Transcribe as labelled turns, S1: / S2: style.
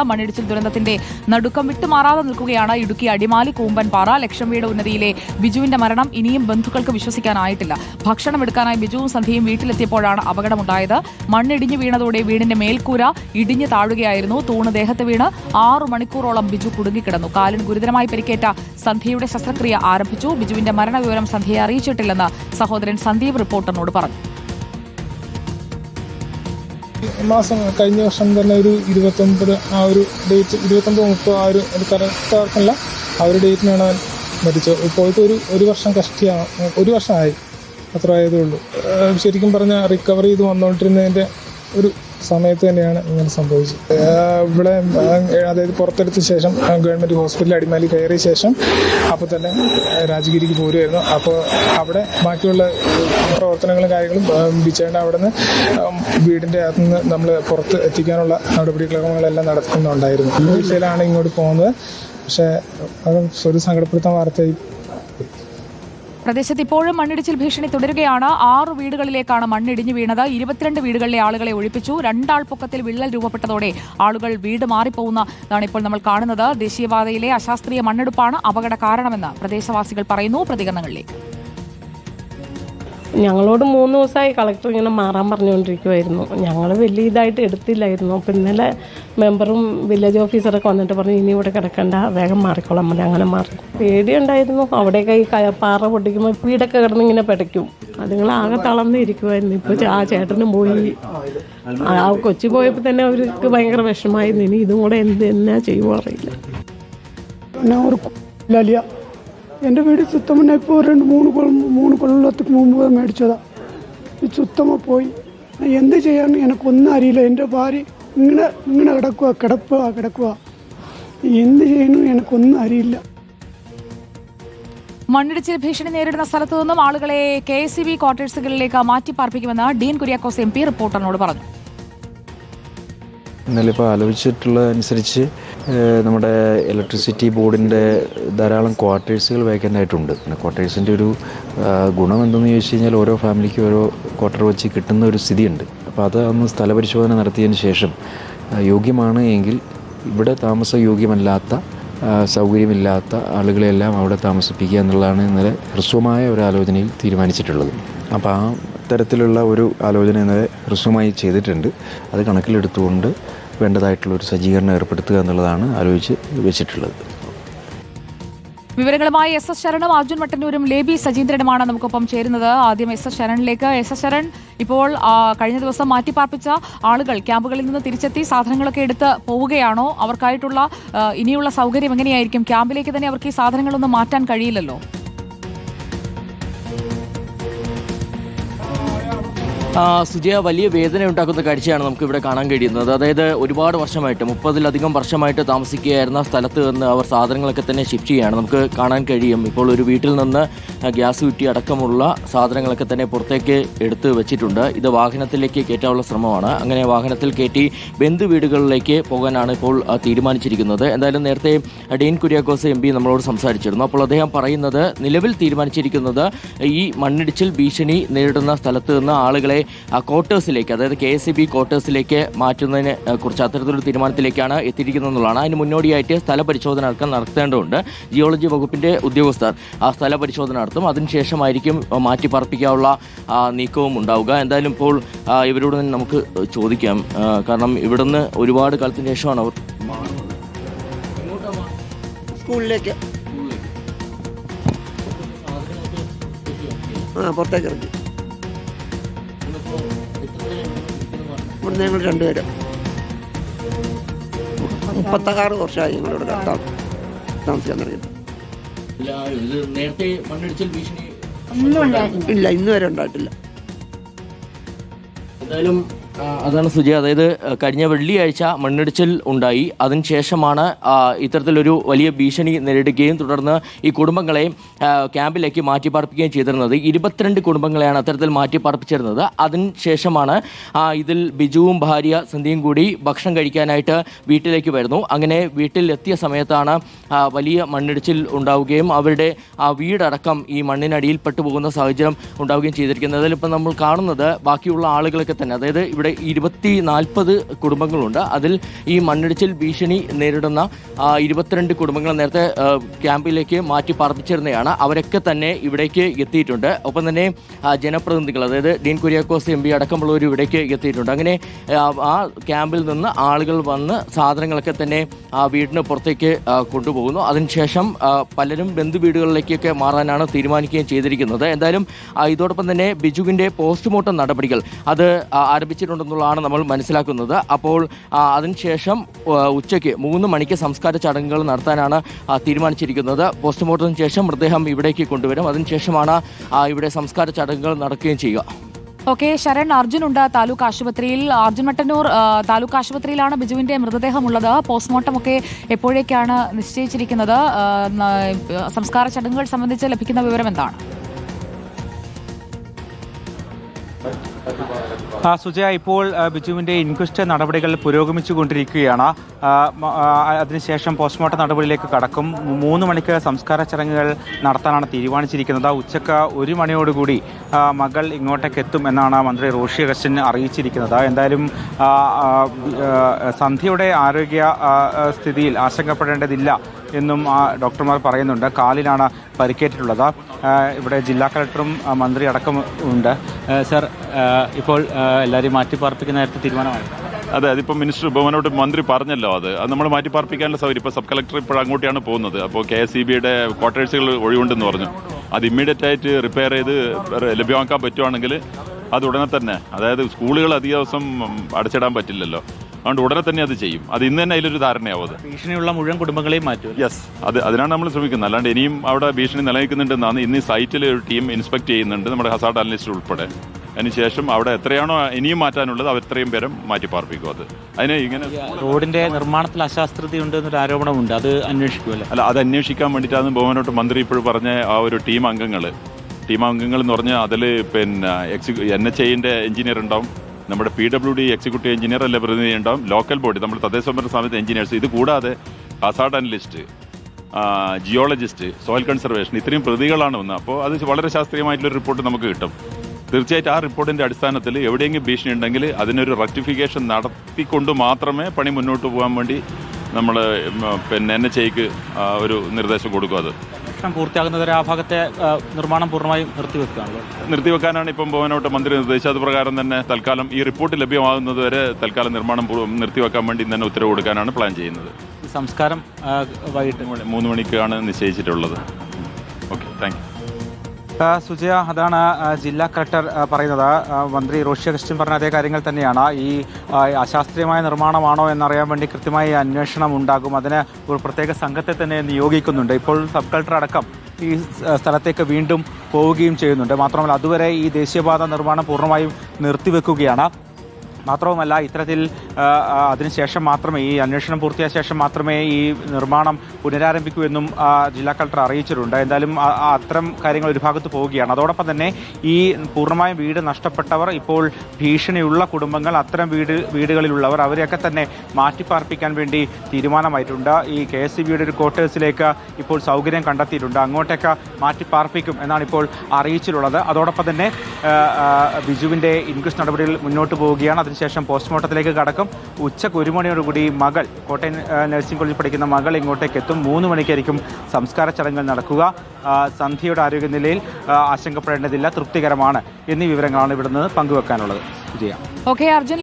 S1: മണ്ണിടിച്ചിൽ ദുരന്തത്തിന്റെ നടുക്കം വിട്ടുമാറാതെ നിൽക്കുകയാണ് ഇടുക്കി അടിമാലി കൂമ്പൻപാറ ലക്ഷം വീട് ഉന്നതിയിലെ ബിജുവിന്റെ മരണം ഇനിയും ബന്ധുക്കൾക്ക് വിശ്വസിക്കാനായിട്ടില്ല. ഭക്ഷണം എടുക്കാനായി ബിജുവും സന്ധ്യയും വീട്ടിലെത്തിയപ്പോഴാണ് അപകടമുണ്ടായത്. മണ്ണിടിഞ്ഞു വീണതോടെ വീടിന്റെ മേൽക്കൂര ഇടിഞ്ഞു താഴുകയായിരുന്നു. തൂണ് ദേഹത്ത് വീണ് ആറു മണിക്കൂറോളം ബിജു കുടുങ്ങിക്കിടന്നു. കാലിന് ഗുരുതരമായി പരിക്കേറ്റ സന്ധ്യയുടെ ശസ്ത്രക്രിയ ആരംഭിച്ചു. ബിജുവിന്റെ മരണവിവരം സന്ധ്യയെ അറിയിച്ചിട്ടില്ലെന്ന് സഹോദരൻ സന്ദീപ് റിപ്പോർട്ടറിനോട് പറഞ്ഞു.
S2: മാസം കഴിഞ്ഞ വർഷം തന്നെ ഒരു ഇരുപത്തൊമ്പത് ആ ഒരു ഡേറ്റ് ഇരുപത്തൊമ്പത് മുപ്പത് ആ ഒരു ഒരു കറക്റ്റ് ആർക്കല്ല ആ ഒരു ഡേറ്റിനാണ് അവൻ മരിച്ചത്. പോയിട്ട് ഒരു ഒരു വർഷം കഷ്ടിയാണ് ഒരു വർഷമായി അത്ര ആയതേ ഉള്ളൂ. ശരിക്കും പറഞ്ഞാൽ റിക്കവർ ചെയ്ത് വന്നുകൊണ്ടിരുന്നതിന്റെ ഒരു സമയത്ത് തന്നെയാണ് ഇങ്ങനെ സംഭവിച്ചത്. ഇവിടെ അതായത് പുറത്തെടുത്ത ശേഷം ഗവൺമെന്റ് ഹോസ്പിറ്റലിൽ അടിമാലി കയറിയ ശേഷം അപ്പോൾ തന്നെ രാജഗിരിക്ക് പോരുമായിരുന്നു അപ്പോൾ അവിടെ ബാക്കിയുള്ള പ്രവർത്തനങ്ങളും കാര്യങ്ങളും ബിച്ചേണ്ട അവിടെ നിന്ന് വീടിന്റെ അകത്ത് നിന്ന് നമ്മൾ പുറത്ത് എത്തിക്കാനുള്ള നടപടിക്രമങ്ങളെല്ലാം നടത്തുന്നുണ്ടായിരുന്നു. ഈ ദിശയിലാണ് ഇങ്ങോട്ട് പോകുന്നത്. പക്ഷേ അത് ഒരു സങ്കടപ്പെടുത്താൻ വാർത്തയായി.
S1: പ്രദേശത്ത് ഇപ്പോഴും മണ്ണിടിച്ചിൽ ഭീഷണി തുടരുകയാണ്. ആറ് വീടുകളിലേക്കാണ് മണ്ണിടിഞ്ഞു വീണത്. ഇരുപത്തിരണ്ട് വീടുകളിലെ ആളുകളെ ഒഴിപ്പിച്ചു. രണ്ടാൾ പൊക്കത്തിൽ വിള്ളൽ രൂപപ്പെട്ടതോടെ ആളുകൾ വീട് മാറിപ്പോകുന്നതാണ് ഇപ്പോൾ നമ്മൾ കാണുന്നത്. ദേശീയപാതയിലെ അശാസ്ത്രീയ മണ്ണെടുപ്പാണ് അപകട കാരണമെന്ന് പ്രദേശവാസികൾ പറയുന്നു. പ്രതികരണങ്ങളിലേക്ക്.
S3: ഞങ്ങളോട് മൂന്ന് ദിവസമായി കളക്ടർ ഇങ്ങനെ മാറാൻ പറഞ്ഞുകൊണ്ടിരിക്കുമായിരുന്നു ഞങ്ങൾ വലിയ ഇതായിട്ട് എടുത്തില്ലായിരുന്നു. അപ്പോൾ ഇന്നലെ മെമ്പറും വില്ലേജ് ഓഫീസറൊക്കെ വന്നിട്ട് പറഞ്ഞു ഇനി ഇവിടെ കിടക്കണ്ട വേഗം മാറിക്കോളാം. മതി അങ്ങനെ മാറി. പേടിയുണ്ടായിരുന്നു. അവിടെയൊക്കെ ഈ പാറ പൊട്ടിക്കുമ്പോൾ വീടൊക്കെ കിടന്ന് ഇങ്ങനെ പിടയ്ക്കും. അതുങ്ങൾ ആകെ തളർന്ന് ഇരിക്കുമായിരുന്നു ഇപ്പോൾ ആ ചേട്ടനും പോയി. ആ കൊച്ചി പോയപ്പോൾ തന്നെ അവർക്ക് ഭയങ്കര വിഷമായിരുന്നു. ഇനി ഇതും കൂടെ എന്ത് എന്നാ ചെയ്യുമോ അറിയില്ല.
S4: എന്റെ വീട് സുത്തമന്നെ ഇപ്പോൾ രണ്ട് മൂന്ന് കൊല്ലം മൂന്ന് കൊല്ലത്തേക്ക് മുമ്പ് മേടിച്ചതാണ് ഈ ചുത്തമ്മ പോയി. എന്ത് ചെയ്യാൻ എനിക്കൊന്നും അറിയില്ല. എന്റെ ഭാര്യ ഇങ്ങനെ ഇങ്ങനെ കിടക്കുക കിടക്കുക കിടക്കുക എന്ത് ചെയ്യുന്നു എനിക്കൊന്നും അറിയില്ല.
S1: മണ്ണിടിച്ചിൽ ഭീഷണി നേരിടുന്ന സ്ഥലത്തു നിന്നും ആളുകളെ കെ എസ് സി ബി ക്വാർട്ടേഴ്സുകളിലേക്ക് മാറ്റി പാർപ്പിക്കുമെന്ന് ഡീൻ കുര്യാക്കോസ് എം പി റിപ്പോർട്ടറിനോട് പറഞ്ഞു.
S5: ഇന്നലെ ഇപ്പോൾ ആലോചിച്ചിട്ടുള്ള അനുസരിച്ച് നമ്മുടെ ഇലക്ട്രിസിറ്റി ബോർഡിന്റെ ധാരാളം ക്വാർട്ടേഴ്സുകൾ വേക്കന്റ് ആയിട്ടുണ്ട്. പിന്നെ ക്വാർട്ടേഴ്സിന്റെ ഒരു ഗുണം എന്തെന്ന് ചോദിച്ചു കഴിഞ്ഞാൽ ഓരോ ഫാമിലിക്കും ഓരോ ക്വാർട്ടർ വെച്ച് കിട്ടുന്ന ഒരു സ്ഥിതിയുണ്ട്. അപ്പോൾ അത് അന്ന് സ്ഥലപരിശോധന നടത്തിയതിന് ശേഷം യോഗ്യമാണ് എങ്കിൽ ഇവിടെ താമസ യോഗ്യമല്ലാത്ത സൗകര്യമില്ലാത്ത ആളുകളെല്ലാം അവിടെ താമസിപ്പിക്കുക എന്നുള്ളതാണ് ഇന്നലെ ഹ്രസ്വമായ ഒരു ആലോചനയിൽ തീരുമാനിച്ചിട്ടുള്ളത്. അപ്പോൾ ആ തരത്തിലുള്ള ഒരു ആലോചന ഇന്നലെ ഹ്രസ്വമായി ചെയ്തിട്ടുണ്ട്. അത് കണക്കിലെടുത്തുകൊണ്ട് വേണ്ടതായിട്ടുള്ള ഒരു സജ്ജീകരണം ഏർപ്പെടുത്തുക എന്നുള്ളതാണ് ആലോചിച്ച് വെച്ചിട്ടുള്ളത്.
S1: വിവരങ്ങളുമായി എസ് എസ് ശരണും അർജുൻ മട്ടന്നൂരും ലേബി സജീന്ദ്രനുമാണ് നമുക്കൊപ്പം ചേരുന്നത്. ആദ്യം എസ് എസ് ശരണിലേക്ക് എസ് എസ് ശരൺ ഇപ്പോൾ കഴിഞ്ഞ ദിവസം മാറ്റിപ്പാർപ്പിച്ച ആളുകൾ ക്യാമ്പുകളിൽ നിന്ന് തിരിച്ചെത്തി സാധനങ്ങളൊക്കെ എടുത്ത് പോവുകയാണോ? അവർക്കായിട്ടുള്ള ഇനിയുള്ള സൗകര്യം എങ്ങനെയായിരിക്കും? ക്യാമ്പിലേക്ക് തന്നെ അവർക്ക് ഈ സാധനങ്ങളൊന്നും മാറ്റാൻ കഴിയില്ലല്ലോ.
S6: സുജയ വലിയ വേദന ഉണ്ടാക്കുന്ന കാഴ്ചയാണ് നമുക്ക് ഇവിടെ കാണാൻ കഴിയുന്നത്. അതായത് ഒരുപാട് വർഷമായിട്ട് മുപ്പതിലധികം വർഷമായിട്ട് താമസിക്കുകയായിരുന്ന സ്ഥലത്ത് നിന്ന് അവർ സാധനങ്ങളൊക്കെ തന്നെ ഷിഫ്റ്റ് ചെയ്യുകയാണ്. നമുക്ക് കാണാൻ കഴിയും. ഇപ്പോൾ ഒരു വീട്ടിൽ നിന്ന് ഗ്യാസ് കുറ്റി അടക്കമുള്ള സാധനങ്ങളൊക്കെ തന്നെ പുറത്തേക്ക് എടുത്ത് വെച്ചിട്ടുണ്ട്. ഇത് വാഹനത്തിലേക്ക് കയറ്റാനുള്ള ശ്രമമാണ്. അങ്ങനെ വാഹനത്തിൽ കയറ്റി ബന്ധു വീടുകളിലേക്ക് പോകാനാണ് ഇപ്പോൾ തീരുമാനിച്ചിരിക്കുന്നത്. എന്തായാലും നേരത്തെ ഡെയിൻ കുര്യാക്കോസ് എം പി നമ്മളോട് സംസാരിച്ചിരുന്നു. അപ്പോൾ അദ്ദേഹം പറയുന്നത് നിലവിൽ തീരുമാനിച്ചിരിക്കുന്നത് ഈ മണ്ണിടിച്ചിൽ ഭീഷണി നേരിടുന്ന സ്ഥലത്ത് നിന്ന് ആളുകളെ ക്വാർട്ടേഴ്സിലേക്ക് അതായത് കെ എസ് ബി ക്വാർട്ടേഴ്സിലേക്ക് മാറ്റുന്നതിനെ കുറിച്ച് അത്തരത്തിലൊരു തീരുമാനത്തിലേക്കാണ് എത്തിയിരിക്കുന്നതെന്നുള്ളതാണ്. അതിന് മുന്നോടിയായിട്ട് സ്ഥല പരിശോധന നടത്തേണ്ടതുണ്ട്. ജിയോളജി വകുപ്പിന്റെ ഉദ്യോഗസ്ഥർ ആ സ്ഥല പരിശോധന നടത്തും അതിനുശേഷമായിരിക്കും മാറ്റി പാർപ്പിക്കാനുള്ള നീക്കവും ഉണ്ടാവുക. എന്തായാലും ഇപ്പോൾ ഇവരോട് തന്നെ നമുക്ക് ചോദിക്കാം. കാരണം ഇവിടുന്ന് ഒരുപാട് കാലത്തിന് ശേഷമാണ് അവർ
S7: സ്കൂളിലേക്ക്. പുറത്തേക്ക് ഇറങ്ങി. ഇവിടുന്ന് ഞങ്ങൾ രണ്ടുപേരും. മുപ്പത്താറ് വർഷമായി ഞങ്ങളിവിടെ താ- താമസിക്കാൻ തുടങ്ങിയത് ഇല്ല ഇന്നുവരെ ഉണ്ടായിട്ടില്ല.
S6: എന്തായാലും അതാണ് സുജി. അതായത് കഴിഞ്ഞ വെള്ളിയാഴ്ച മണ്ണിടിച്ചിൽ ഉണ്ടായി. അതിനുശേഷമാണ് ഇത്തരത്തിലൊരു വലിയ ഭീഷണി നേരിടുകയും തുടർന്ന് ഈ കുടുംബങ്ങളെ ക്യാമ്പിലേക്ക് മാറ്റിപ്പാർപ്പിക്കുകയും ചെയ്തിരുന്നത്. ഇരുപത്തിരണ്ട് കുടുംബങ്ങളെയാണ് അത്തരത്തിൽ മാറ്റിപ്പാർപ്പിച്ചിരുന്നത്. അതിനുശേഷമാണ് ശേഷമാണ് ഇതിൽ ബിജുവും ഭാര്യ സന്ധ്യയും കൂടി ഭക്ഷണം കഴിക്കാനായിട്ട് വീട്ടിലേക്ക് വരുന്നു. അങ്ങനെ വീട്ടിൽ എത്തിയ സമയത്താണ് വലിയ മണ്ണിടിച്ചിൽ ഉണ്ടാവുകയും അവരുടെ ആ വീടടക്കം ഈ മണ്ണിനടിയിൽ പെട്ടുപോകുന്ന സാഹചര്യം ഉണ്ടാവുകയും ചെയ്തിരിക്കുന്നത്. അതിലിപ്പോൾ നമ്മൾ കാണുന്നത് ബാക്കിയുള്ള ആളുകളൊക്കെ തന്നെ. അതായത് ഇവിടെ ഇരുപത്തി നാൽപ്പത് കുടുംബങ്ങളുണ്ട്. അതിൽ ഈ മണ്ണിടിച്ചിൽ ഭീഷണി നേരിടുന്ന ഇരുപത്തിരണ്ട് കുടുംബങ്ങൾ നേരത്തെ ക്യാമ്പിലേക്ക് മാറ്റി പാർപ്പിച്ചിരുന്നതാണ് അവരൊക്കെ തന്നെ ഇവിടേക്ക് എത്തിയിട്ടുണ്ട്. ഒപ്പം തന്നെ ജനപ്രതിനിധികൾ അതായത് ഡീൻ കുര്യാക്കോസ് എം പി അടക്കമുള്ളവർ ഇവിടേക്ക് എത്തിയിട്ടുണ്ട്. അങ്ങനെ ആ, ക്യാമ്പിൽ നിന്ന് ആളുകൾ വന്ന് സാധനങ്ങളൊക്കെ തന്നെ ആ വീടിന് പുറത്തേക്ക് കൊണ്ടുപോകുന്നു. അതിനുശേഷം പലരും ബന്ധു വീടുകളിലേക്കൊക്കെ മാറാനാണ് തീരുമാനിക്കുകയും ചെയ്തിരിക്കുന്നത്. എന്തായാലും ഇതോടൊപ്പം തന്നെ ബിജുവിന്റെ പോസ്റ്റ്മോർട്ടം നടപടികൾ അത് ആ, ആരംഭിച്ചിട്ടുണ്ടെന്നുള്ളതാണ് നമ്മൾ മനസ്സിലാക്കുന്നത്. അപ്പോൾ അതിനുശേഷം ഉച്ചയ്ക്ക് മൂന്ന് മണിക്ക് സംസ്കാര ചടങ്ങുകൾ നടത്താനാണ് തീരുമാനിച്ചിരിക്കുന്നത്. പോസ്റ്റ്മോർട്ടത്തിന് ശേഷം മൃതദേഹം ഇവിടേക്ക് കൊണ്ടുവരും. അതിനുശേഷമാണ് ഇവിടെ സംസ്കാര ചടങ്ങുകൾ നടക്കുകയും ചെയ്യുക.
S1: ഓക്കെ ശരൺ അർജുൻ ഉണ്ട് താലൂക്ക് ആശുപത്രിയിൽ. അർജുൻ മട്ടന്നൂർ താലൂക്ക് ആശുപത്രിയിലാണ് ബിജുവിന്റെ മൃതദേഹം ഉള്ളത് പോസ്റ്റ്മോർട്ടം ഒക്കെ എപ്പോഴേക്കാണ് നിശ്ചയിച്ചിരിക്കുന്നത്? സംസ്കാര ചടങ്ങുകൾ സംബന്ധിച്ച് ലഭിക്കുന്ന വിവരം എന്താണ്?
S8: സുജയ ഇപ്പോൾ ബിജുവിന്റെ ഇൻക്വസ്റ്റ് നടപടികൾ പുരോഗമിച്ചു കൊണ്ടിരിക്കുകയാണ് അതിനുശേഷം പോസ്റ്റ്മോർട്ടം നടപടിയിലേക്ക് കടക്കും. മൂന്ന് മണിക്ക് സംസ്കാര ചടങ്ങുകൾ നടത്താനാണ് തീരുമാനിച്ചിരിക്കുന്നത്. ഉച്ചയ്ക്ക് ഒരു മണിയോടുകൂടി മകൾ ഇങ്ങോട്ടേക്ക് എത്തും എന്നാണ് മന്ത്രി റോഷി അഗസ്റ്റിൻ അറിയിച്ചിരിക്കുന്നത്. എന്തായാലും സന്ധ്യയുടെ ആരോഗ്യ സ്ഥിതിയിൽ ആശങ്കപ്പെടേണ്ടതില്ല. എന്നും ആ, ഡോക്ടർമാർ പറയുന്നുണ്ട്. കാലിലാണ് പരിക്കേറ്റിട്ടുള്ളത്. ഇവിടെ ജില്ലാ കളക്ടറും മന്ത്രി അടക്കം ഉണ്ട്. സർ ഇപ്പോൾ എല്ലാവരെയും മാറ്റി മാറ്റിപ്പാർപ്പിക്കുന്ന നേരത്തെ തീരുമാനമായി.
S9: അതെ അതിപ്പോൾ മിനിസ്റ്റർ ഉപമനോട്ട് മന്ത്രി പറഞ്ഞല്ലോ അത്. അത് നമ്മൾ മാറ്റി പാർപ്പിക്കാനുള്ള സൗകര്യം. ഇപ്പോൾ സബ് കളക്ടർ ഇപ്പോൾ അങ്ങോട്ടാണ് പോകുന്നത്. അപ്പോൾ കെ എസ് ഇ ബിയുടെ ക്വാർട്ടേഴ്സുകൾ ഒഴിവുണ്ടെന്ന് പറഞ്ഞു. അത് ഇമ്മീഡിയറ്റ് ആയിട്ട് റിപ്പയർ ചെയ്ത് ലഭ്യമാക്കാൻ പറ്റുവാണെങ്കിൽ അത് ഉടനെ തന്നെ. അതായത് സ്കൂളുകൾ അധിക ദിവസം അടച്ചിടാൻ പറ്റില്ലല്ലോ. അതുകൊണ്ട് ഉടനെ തന്നെ അത് ചെയ്യും. അത് ഇന്ന് തന്നെ അതിലൊരു ധാരണയാവും അത്.
S8: ഭീഷണിയുള്ള മുഴുവൻ കുടുംബങ്ങളെയും മാറ്റും
S9: യെസ് അത് അതിനാണ് നമ്മൾ ശ്രമിക്കുന്നത്. അല്ലാണ്ട് ഇനിയും അവിടെ ഭീഷണി നിലനിൽക്കുന്നുണ്ടെന്നാണ് ഇന്ന് ഈ സൈറ്റിൽ ഒരു ടീം ഇൻസ്പെക്ട് ചെയ്യുന്നുണ്ട് നമ്മുടെ ഹസാർഡ് അനലിസ്റ്റ് ഉൾപ്പെടെ. അതിനുശേഷം അവിടെ എത്രയാണോ ഇനിയും മാറ്റാനുള്ളത് അവർ എത്രയും പേരും മാറ്റി പാർപ്പിക്കും അത്. അതിന് ഇങ്ങനെ
S8: റോഡിന്റെ നിർമ്മാണത്തിൽ അശാസ്ത്രതയുണ്ട് എന്നൊരു ആരോപണമുണ്ട്. അത് അന്വേഷിക്കുമല്ലോ.
S9: അല്ല അത് അന്വേഷിക്കാൻ വേണ്ടിയിട്ടാണ് ബഹുമാനോട്ട് മന്ത്രി ഇപ്പോഴും പറഞ്ഞ ആ ഒരു ടീം അംഗങ്ങൾ. ടീം അംഗങ്ങൾ എന്ന് പറഞ്ഞാൽ അതിൽ പിന്നെ എക്സിക്യൂ എൻ എച്ച് ഐന്റെ എഞ്ചിനീയർ ഉണ്ടാവും. നമ്മുടെ P W D executive engineer അല്ലെ പ്രതിനിധി ഉണ്ടാവും ലോക്കൽ ബോഡി നമ്മുടെ തദ്ദേശ ഭരണ സ്ഥാപനത്തെ എഞ്ചിനീയേഴ്സ് ഇത് കൂടാതെ hazard analyst geologist soil conservation ഇത്രയും പ്രതികളാണ് വന്നത്. അപ്പോൾ അത് വളരെ ശാസ്ത്രീയമായിട്ടുള്ള റിപ്പോർട്ട് നമുക്ക് കിട്ടും. തീർച്ചയായിട്ടും ആ റിപ്പോർട്ടിന്റെ അടിസ്ഥാനത്തിൽ എവിടെയെങ്കിലും ഭീഷണി ഉണ്ടെങ്കിൽ അതിനൊരു റെക്ടിഫിക്കേഷൻ നടത്തിക്കൊണ്ട് മാത്രമേ പണി മുന്നോട്ട് പോകാൻ വേണ്ടി നമ്മൾ പിന്നെ എൻ എച്ച് ഐക്ക് ഒരു നിർദ്ദേശം കൊടുക്കും അത്.
S8: ഭക്ഷണം പൂർത്തിയാകുന്നതുവരെ ആ ഭാഗത്തെ നിർമ്മാണം പൂർണമായും നിർത്തിവെക്കുകയാണല്ലോ
S9: നിർത്തിവെക്കാനാണ് ഇപ്പം ഭവനോട്ട് മന്ത്രി നിർദ്ദേശിച്ചത്. അത് പ്രകാരം തന്നെ തൽക്കാലം ഈ റിപ്പോർട്ട് ലഭ്യമാകുന്നതുവരെ തൽക്കാലം നിർമ്മാണം നിർത്തിവെക്കാൻ വേണ്ടി തന്നെ ഉത്തരവ് കൊടുക്കാനാണ് പ്ലാൻ ചെയ്യുന്നത്.
S8: സംസ്കാരം വൈകിട്ട്.
S9: മൂന്ന് മണിക്കാണ് നിശ്ചയിച്ചിട്ടുള്ളത്. ഓക്കെ താങ്ക്
S8: സുജയ അതാണ് ജില്ലാ കളക്ടർ പറയുന്നത്. മന്ത്രി റോഷി അഗസ്റ്റിൻ പറഞ്ഞ അതേ കാര്യങ്ങൾ തന്നെയാണ്. ഈ അശാസ്ത്രീയമായ നിർമ്മാണമാണോ എന്നറിയാൻ വേണ്ടി കൃത്യമായി അന്വേഷണം ഉണ്ടാകും. അതിന് ഒരു പ്രത്യേക സംഘത്തെ തന്നെ നിയോഗിക്കുന്നുണ്ട്. ഇപ്പോൾ സബ് കളക്ടർ അടക്കം ഈ സ്ഥലത്തേക്ക് വീണ്ടും പോവുകയും ചെയ്യുന്നുണ്ട്. മാത്രമല്ല അതുവരെ ഈ ദേശീയപാത നിർമ്മാണം പൂർണമായും നിർത്തിവെക്കുകയാണ്. മാത്രവുമല്ല ഇത്തരത്തിൽ അതിനുശേഷം മാത്രമേ ഈ അന്വേഷണം പൂർത്തിയായ ശേഷം മാത്രമേ ഈ നിർമ്മാണം പുനരാരംഭിക്കൂ എന്നും ജില്ലാ കളക്ടർ അറിയിച്ചിട്ടുണ്ട്. എന്തായാലും അത്തരം കാര്യങ്ങൾ ഒരു ഭാഗത്ത് പോവുകയാണ്. അതോടൊപ്പം തന്നെ ഈ പൂർണമായും വീട് നഷ്ടപ്പെട്ടവർ ഇപ്പോൾ ഭീഷണിയുള്ള കുടുംബങ്ങൾ അത്തരം വീട് വീടുകളിലുള്ളവർ അവരെയൊക്കെ തന്നെ മാറ്റിപ്പാർപ്പിക്കാൻ വേണ്ടി തീരുമാനമായിട്ടുണ്ട്. ഈ കെ എസ് സി ബിയുടെ ഒരു ക്വാർട്ടേഴ്സിലേക്ക് ഇപ്പോൾ സൗകര്യം കണ്ടെത്തിയിട്ടുണ്ട്. അങ്ങോട്ടേക്ക് മാറ്റിപ്പാർപ്പിക്കും എന്നാണ് ഇപ്പോൾ അറിയിച്ചിട്ടുള്ളത്. അതോടൊപ്പം തന്നെ ബിജുവിന്റെ ഇൻക്വസ്റ്റ് നടപടികൾ മുന്നോട്ട് പോവുകയാണ്. അതിനുശേഷം പോസ്റ്റ്മോർട്ടത്തിലേക്ക് കടക്കും. ഉച്ചയ്ക്ക് ഒരു മണിയോടുകൂടി മകൾ കോട്ടയം നഴ്സിംഗ് കോളേജിൽ പഠിക്കുന്ന മകൾ ഇങ്ങോട്ടേക്ക് എത്തും. മൂന്ന് മണിക്കായിരിക്കും സംസ്കാര ചടങ്ങുകൾ നടക്കുക. സന്ധ്യയുടെ ആരോഗ്യനിലയിൽ ആശങ്കപ്പെടേണ്ടതില്ല തൃപ്തികരമാണ് എന്നീ വിവരങ്ങളാണ് ഇവിടുന്ന് പങ്കുവെക്കാനുള്ളത്. വിജയ.
S1: ഓക്കെ അർജുൻ